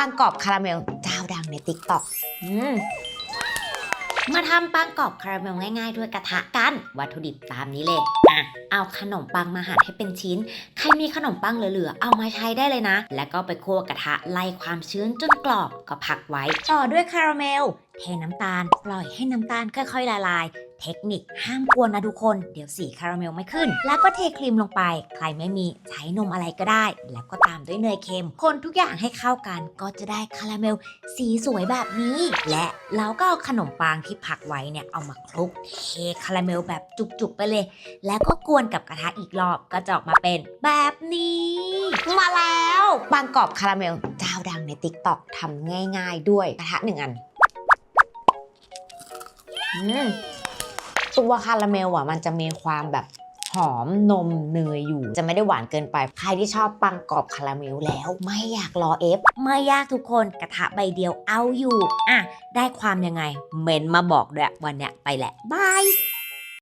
ปังกรอบคาราเมลเจ้าดังในติ๊กต็อกอืมมาทำปังกรอบคาราเมลง่ายๆ ด้วยกระทะกัน วัตถุดิบตามนี้เลยอะเอาขนมปังมาหั่นให้เป็นชิ้น ใครมีขนมปังเหลือๆ เอามาใช้ได้เลยนะ แล้วก็ไปคั่วกระทะไล่ความชื้นจนกรอบก็พักไว้ ต่อด้วยคาราเมล เทน้ำตาล ปล่อยให้น้ำตาลค่อยๆละลาย เทคนิคห้ามกวนนะทุกคน เดี๋ยวสีคาราเมลไม่ขึ้น แล้วก็เทครีมลงไป ใครไม่มีใช้นมอะไรก็ได้ แล้วก็ตามด้วยเนยเค็ม คนทุกอย่างให้เข้ากันก็จะได้คาราเมลสีสวยแบบนี้ และเราก็เอาขนมปังที่พักไว้เนี่ยเอามาคลุกเทคาราเมลแบบจุกๆไปเลย แล้วก็กวนกับกระทะอีกรอบก็จะออกมาเป็นแบบนี้ มาแล้วปังกรอบคาราเมลเจ้าดังในติ๊กต็อกทำง่าย ๆ ด้วยกระทะหนึ่งอัน อืม ตัวคาราเมลอะมันจะมีความแบบหอมนมเนยอยู่ จะไม่ได้หวานเกินไป ใครที่ชอบปังกรอบคาราเมลแล้ว ไม่อยากรอเอฟไม่ยากทุกคนกระทะใบเดียวเอาอยู่ อะ ได้ความยังไง เมนมาบอกด้วยวันเนี้ยไปแหละบาย